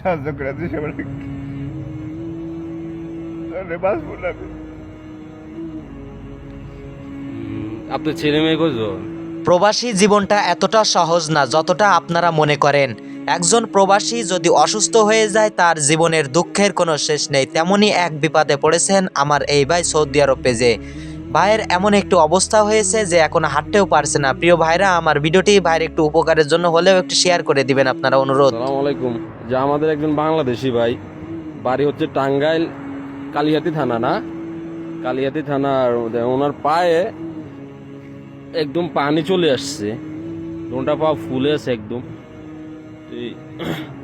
সাহায্য করে দিয়েছে আমার তাহলে বাঁচবো না আমি। আপনার ছেলে মেয়ে কজন? প্রবাসী জীবনটা এতটা সহজ না যতটা আপনারা মনে করেন। একজন প্রবাসী যদি অসুস্থ হয়ে যায় তার জীবনের দুঃখের কোনো শেষ নেই। তেমনই এক বিপদে পড়েছেন আমার এই ভাই সৌদি আরব পেজে। ভাইয়ের এমন একটু অবস্থা হয়েছে যে এখন হাঁটতেও পারছে না। প্রিয় ভাইরা আমার ভিডিওটি ভাইয়ের একটু উপকারের জন্য হলেও একটু শেয়ার করে দিবেন আপনারা অনুরোধ। আলাইকুম। যে আমাদের একজন বাংলাদেশি ভাই। বাড়ি হচ্ছে টাঙ্গাইল কালিহাতি থানা, না? কালিহাতি থানার ওনার পায়ে একদম পানি চলে আসছে। দোনটা পা ফুলে আছে একদম।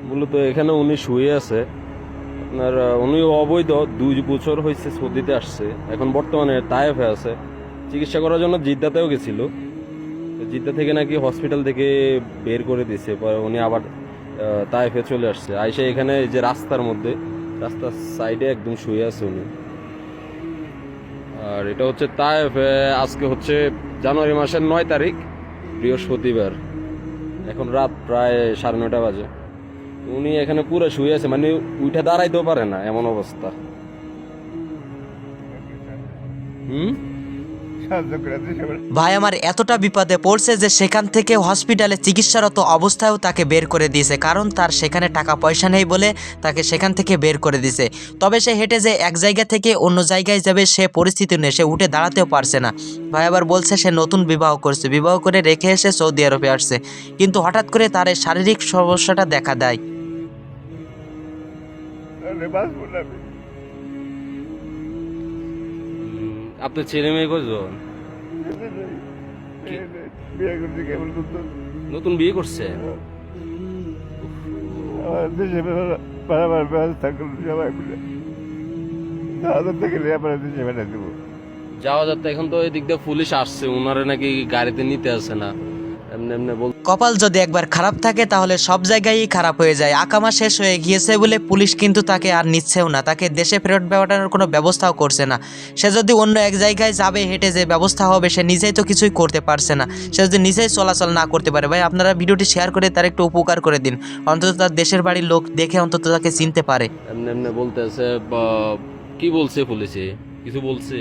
মূলত এখানে উনি শুয়ে আছে। আপনার উনি অবৈধ দুই বছর হয়েছে সৌদিতে আসছে। এখন বর্তমানে তায়েফে আছে। চিকিৎসা করার জন্য জিদ্দাতেও গেছিল। জিদ্দা থেকে নাকি হসপিটাল থেকে বের করে পরে উনি আবার তায়েফে চলে আসছে। আইসে এখানে এই যে রাস্তার মধ্যে, রাস্তার সাইডে একদম শুয়ে আছে উনি। আর এটা হচ্ছে তায়েফে আজকে হচ্ছে জানুয়ারি মাসের নয় তারিখ, বৃহস্পতিবার। এখন রাত প্রায় সাড়ে নয়টা বাজে। উনি এখানে পুরো শুয়ে আছে মানে উঠে দাঁড়াইতেও পারে না, এমন অবস্থা। হুম? ভাই আমার এতটা বিপদে পড়ছে যে সেখান থেকে হসপিটালে চিকিৎসারত অবস্থায়ও তাকে বের করে দিয়েছে কারণ তার সেখানে টাকা পয়সা নেই বলে তাকে সেখান থেকে বের করে দিয়েছে। তবে সে হেঁটে যে এক জায়গা থেকে অন্য জায়গায় যাবে সে পরিস্থিতি নেই সে উঠে দাঁড়াতেও পারছে না। ভাই আবার বলছে সে নতুন বিবাহ করছে বিবাহ করে রেখে এসে সৌদি আরবে আসছে। কিন্তু হঠাৎ করে তার এই শারীরিক সমস্যাটা দেখা দেয়। আপনার ছেলে মেয়ে কজন নতুন বিয়ে করছে? আমার দেশে বাড়াবার ব্যবস্থা করল সবাই মিলে তাদের থেকে আমার দেশে বেড়া দেবো। যাওয়া যাতে এখন তো এদিক দিয়ে পুলিশ আসছে ওনারা নাকি গাড়িতে নিতে আসে না। কপাল যদি একবার খারাপ থাকে তাহলে সব জায়গায়ই খারাপ হয়ে যায়। আকামা শেষ হয়ে গিয়েছে বলে পুলিশ কিন্তু তাকে আর নিচ্ছেও না। তাকে দেশে ফেরত পাঠানোর কোনো ব্যবস্থাও করছে না। সে যদি অন্য এক জায়গায় যাবে হেঁটে যে ব্যবস্থা হবে সে নিজেই তো কিছুই করতে পারছে না। সে যদি নিজেই চলাচল না করতে পারে ভাই আপনারা ভিডিওটি শেয়ার করে তার একটু উপকার করে দিন। অন্তত তার দেশের বাড়ির লোক দেখে অন্তত তাকে চিনতে পারে। এমনি কি বলছে পুলিশে? কিছু বলছে?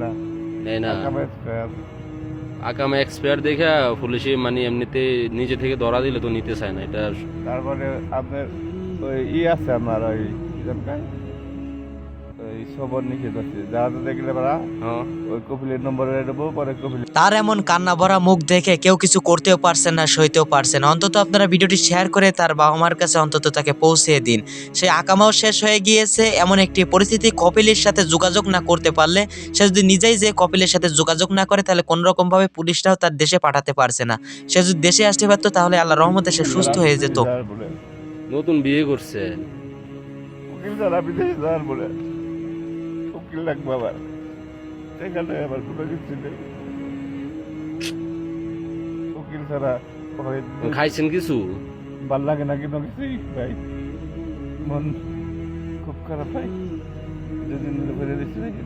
না। না। আকামে এক্সপায়ার দেখে পুলিশে মানে এমনিতে নিজে থেকে ধরা দিলে তো নিতে চায় না, এটা তারপরে আপনার ওই ই আছে আমার? ওই সবর নিষেধ আছে। যারা দেখলে পারা। হ্যাঁ। ওই কপিলের নম্বরে দেবো পরে কপিল তার এমন কান্না ভরা মুখ দেখে কেউ কিছু করতেও পারছেন না সইতেও পারছেন অন্তত আপনারা ভিডিওটি শেয়ার করে তার বাবা মার কাছে অন্তত তাকে পৌঁছে দিন। সে আকামাও শেষ হয়ে গিয়েছে। এমন একটি পরিস্থিতি কপিলের সাথে যোগাযোগ না করতে পারলে সে যদি নিজেই যে কপিলের সাথে যোগাযোগ না করে তাহলে কোনো রকম ভাবে পুলিশটাও তার দেশে পাঠাতে পারছে না। সে যদি দেশে আসতে পারতো তাহলে আল্লাহ রহমতে সে সুস্থ হয়ে যেত। নতুন বিয়ে করছে। বলে। উকিল লাগবে আবার? সেখানে আবার কোনো কিছু নেই উকিল ছাড়া খাইছেন কিছু? ভালো লাগে না কিন্তু কিছুই ভাই মন খুব খারাপ ভাই। দুদিন ধরে ফেলে দিচ্ছি নাকি?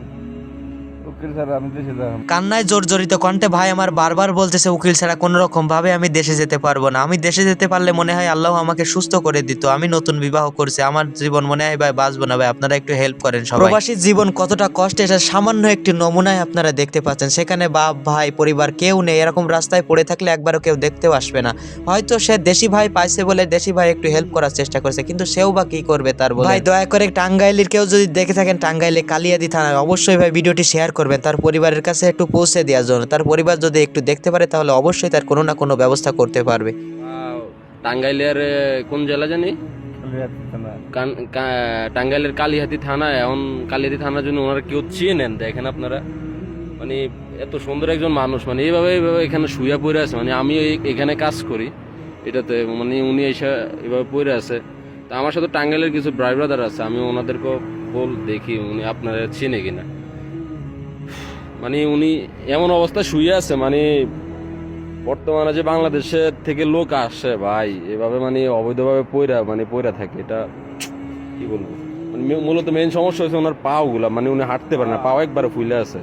উকিল ছাড়া আমি দেশে যাব। কান্নায় জর্জরিত কণ্ঠে ভাই আমার বারবার বলতেছে উকিল ছাড়া কোনো রকম ভাবে আমি দেশে যেতে পারব না। আমি দেশে যেতে পারলে মনে হয় আল্লাহ আমাকে সুস্থ করে দিত। আমি নতুন বিবাহ করছি। আমার জীবন মনে হয় ভাই বাঁচবো না ভাই। আপনারা একটু হেল্প করেন সবাই। প্রবাসী জীবন কতটা কষ্ট এটা সামান্য একটি নমুনায় আপনারা দেখতে পাচ্ছেন। সেখানে বাপ ভাই পরিবার কেউ নেই। এরকম রাস্তায় পড়ে থাকলে একবারও কেউ দেখতেও আসবে না। হয়তো সে দেশি ভাই পাইছে বলে দেশি ভাই একটু হেল্প করার চেষ্টা করছে। কিন্তু সেও বা কি করবে তার বলে? ভাই দয়া করে টাঙ্গাইলের কেউ যদি দেখে থাকেন টাঙ্গাইলে কালিয়াদি থানায়। অবশ্যই ভাই ভিডিওটি শেয়ার করবেন, তার পরিবারের কাছে একটু পৌঁছে দেওয়ার জন্য। তার পরিবার যদি একটু দেখতে পারে, তাহলে অবশ্যই তার কোনো না কোনো ব্যবস্থা করতে পারবে। টাঙ্গাইলের কোন জেলা জানি? টাঙ্গাইলের কালিহাতি থানা, এখন কালিহাতি থানার জন্য ওনারা কেউ চেনেন দেখেন আপনারা। মানে এত সুন্দর একজন মানুষ মানে এইভাবে এইভাবে এখানে শুয়ে পড়ে আছে। মানে আমি এখানে কাজ করি, এটাতে মানে উনি এসে এভাবে পড়ে আছে। তা আমার সাথে টাঙ্গাইলের কিছু ড্রাইভার আছে, আমি ওনাদেরকেও বল দেখি, উনি আপনারা চেনে কিনা। মানে উনি এমন অবস্থা শুয়ে আছে মানে বর্তমানে যে বাংলাদেশের থেকে লোক আসে ভাই, এভাবে মানে অবৈধভাবে পয়রা মানে পয়রা থাকে, এটা কি বলব? মানে মূলত মেন সমস্যা হচ্ছে ওনার পাও গুলা মানে উনি হাঁটতে পারে না, পাও একবারে ফুলে আছে।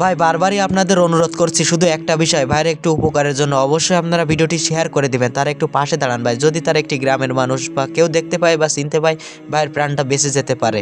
ভাই, বারবারই আপনাদের অনুরোধ করছি, শুধু একটা বিষয়, ভাইয়ের একটু উপকারের জন্য অবশ্যই আপনারা ভিডিওটি শেয়ার করে দিবেন, তার একটু পাশে দাঁড়ান ভাই, যদি তার একটি গ্রামের মানুষ বা কেউ দেখতে পায় বা চিনতে পায়, ভাইয়ের প্রাণটা বেঁচে যেতে পারে।